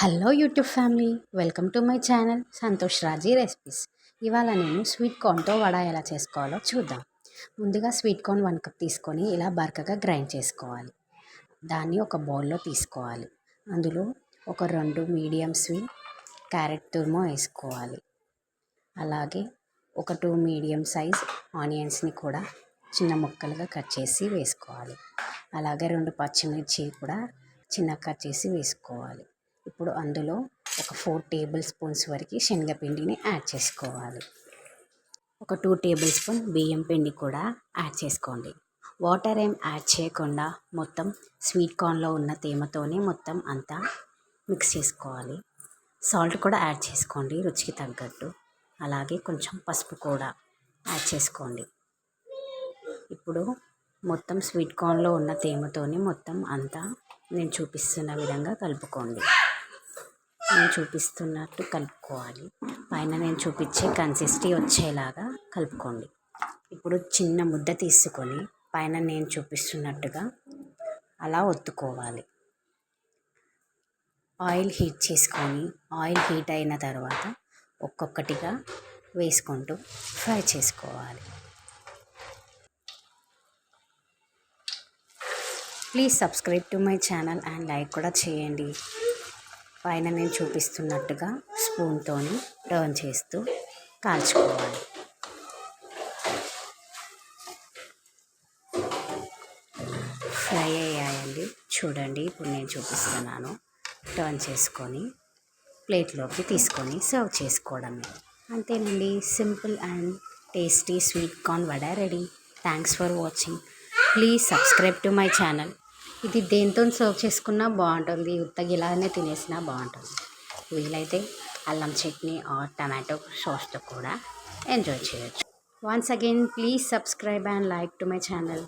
Hello YouTube family welcome to my channel Santosh Raji recipes. ఇవాళ నేను sweet కార్న్తో vada ఎలా చేసుకోవాలో చూద్దాం. ముందుగా స్వీట్ కార్న్ వన్ కప్ తీసుకొని ఇలా బరకగా గ్రైండ్ చేసుకోవాలి. దాన్ని ఒక బౌల్లో తీసుకోవాలి. అందులో ఒక రెండు మీడియం స్వీట్ క్యారెట్ తురుము వేసుకోవాలి. అలాగే ఒక టూ మీడియం సైజ్ ఆనియన్స్ని కూడా చిన్న ముక్కలుగా కట్ చేసి వేసుకోవాలి. అలాగే రెండు పచ్చిమిర్చి కూడా చిన్న కట్ చేసి వేసుకోవాలి. ఇప్పుడు అందులో ఒక ఫోర్ టేబుల్ స్పూన్స్ వరకు శనగపిండిని యాడ్ చేసుకోవాలి. ఒక టూ టేబుల్ స్పూన్ బియ్యం పిండి కూడా యాడ్ చేసుకోండి. వాటర్ ఏం యాడ్ చేయకుండా మొత్తం స్వీట్ కార్న్లో ఉన్న తేమతోనే మొత్తం అంతా మిక్స్ చేసుకోవాలి. సాల్ట్ కూడా యాడ్ చేసుకోండి రుచికి తగ్గట్టు. అలాగే కొంచెం పసుపు కూడా యాడ్ చేసుకోండి. ఇప్పుడు మొత్తం స్వీట్ కార్న్లో ఉన్న తేమతోనే మొత్తం అంతా నేను చూపిస్తున్న విధంగా కలుపుకోండి. నేను చూపిస్తున్నట్టు కలుపుకోవాలి. పైన నేను చూపించే కన్సిస్టీ వచ్చేలాగా కలుపుకోండి. ఇప్పుడు చిన్న ముద్ద తీసుకొని పైన నేను చూపిస్తున్నట్టుగా అలా ఒత్తుకోవాలి. ఆయిల్ హీట్ చేసుకొని ఆయిల్ హీట్ అయిన తర్వాత ఒక్కొక్కటిగా వేసుకుంటూ ఫ్రై చేసుకోవాలి. Please subscribe to my channel and like కూడా చేయండి. పైన నేను చూపిస్తున్నట్టుగా స్పూన్తో టర్న్ చేస్తూ కాల్చుకోవాలి. ఫ్రై అయ్యాయండి. చూడండి ఇప్పుడు నేను చూపిస్తున్నాను. టర్న్ చేసుకొని ప్లేట్లోకి తీసుకొని సర్వ్ చేసుకోవడమే. అంతేనండి. Simple and tasty sweet corn vada ready. Thanks for watching. Please subscribe to my channel. ఇది దేంతో సర్వ్ చేసుకున్నా బాగుంటుంది. ఉత్తగి ఇలానే తినేసినా బాగుంటుంది. వీలైతే అల్లం చట్నీ ఆర్ టమాటో సాస్తో కూడా ఎంజాయ్ చేయొచ్చు. Once again please subscribe and like to my channel